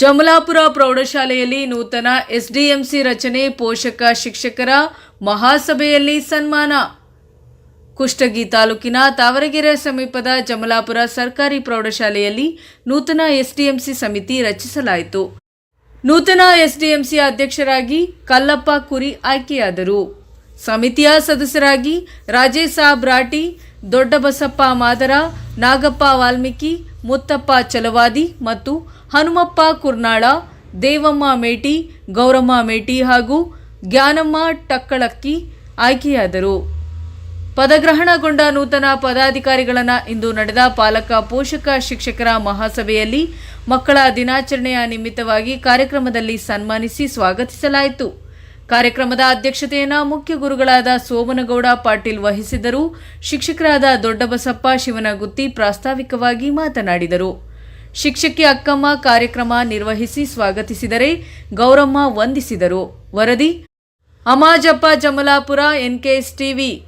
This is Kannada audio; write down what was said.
ಜಮಲಾಪುರ ಪ್ರೌಢಶಾಲೆಯಲ್ಲಿ ನೂತನ ಎಸ್ಡಿಎಂಸಿ ರಚನೆ ಪೋಷಕ ಶಿಕ್ಷಕರ ಮಹಾಸಭೆಯಲ್ಲಿ ಸನ್ಮಾನ. ಕುಷ್ಟಗಿ ತಾಲೂಕಿನ ತಾವರಗೆರೆ ಸಮೀಪದ ಜಮಲಾಪುರ ಸರ್ಕಾರಿ ಪ್ರೌಢಶಾಲೆಯಲ್ಲಿ ನೂತನ ಎಸ್ಡಿಎಂಸಿ ಸಮಿತಿ ರಚಿಸಲಾಯಿತು. ನೂತನ ಎಸ್ಡಿಎಂಸಿ ಅಧ್ಯಕ್ಷರಾಗಿ ಕಲ್ಲಪ್ಪ ಕುರಿ ಆಯ್ಕೆಯಾದರು. ಸಮಿತಿಯ ಸದಸ್ಯರಾಗಿ ರಾಜೇಶ್ ಸಾಬ್ ರಾಟಿ ದೊಡ್ಡಬಸಪ್ಪ ಮಾದರ, ನಾಗಪ್ಪ ವಾಲ್ಮೀಕಿ, ಮುತ್ತಪ್ಪ ಚಲವಾದಿ ಮತ್ತು ಹನುಮಪ್ಪ ಕುರ್ನಾಳ, ದೇವಮ್ಮ ಮೇಟಿ, ಗೌರಮ್ಮ ಮೇಟಿ ಹಾಗೂ ಜ್ಞಾನಮ್ಮ ಟಕ್ಕಳಕ್ಕಿ ಆಯ್ಕೆಯಾದರು. ಪದಗ್ರಹಣಗೊಂಡ ನೂತನ ಪದಾಧಿಕಾರಿಗಳನ್ನು ಇಂದು ನಡೆದ ಪಾಲಕ ಪೋಷಕ ಶಿಕ್ಷಕರ ಮಹಾಸಭೆಯಲ್ಲಿ ಮಕ್ಕಳ ದಿನಾಚರಣೆಯ ನಿಮಿತ್ತವಾಗಿ ಕಾರ್ಯಕ್ರಮದಲ್ಲಿ ಸನ್ಮಾನಿಸಿ ಸ್ವಾಗತಿಸಲಾಯಿತು. ಕಾರ್ಯಕ್ರಮದ ಅಧ್ಯಕ್ಷತೆಯನ್ನು ಮುಖ್ಯ ಗುರುಗಳಾದ ಸೋಮನಗೌಡ ಪಾಟೀಲ್ ವಹಿಸಿದ್ದರು. ಶಿಕ್ಷಕರಾದ ದೊಡ್ಡಬಸಪ್ಪ ಶಿವನಗುತ್ತಿ ಪ್ರಾಸ್ತಾವಿಕವಾಗಿ ಮಾತನಾಡಿದರು. ಶಿಕ್ಷಕಿ ಅಕ್ಕಮ್ಮ ಕಾರ್ಯಕ್ರಮ ನಿರ್ವಹಿಸಿ ಸ್ವಾಗತಿಸಿದರೆ ಗೌರಮ್ಮ ವಂದಿಸಿದರು. ವರದಿ, ಅಮಾಜಪ್ಪ ಜಮಲಾಪುರ, ಎನ್ಕೆಎಸ್ ಟಿವಿ.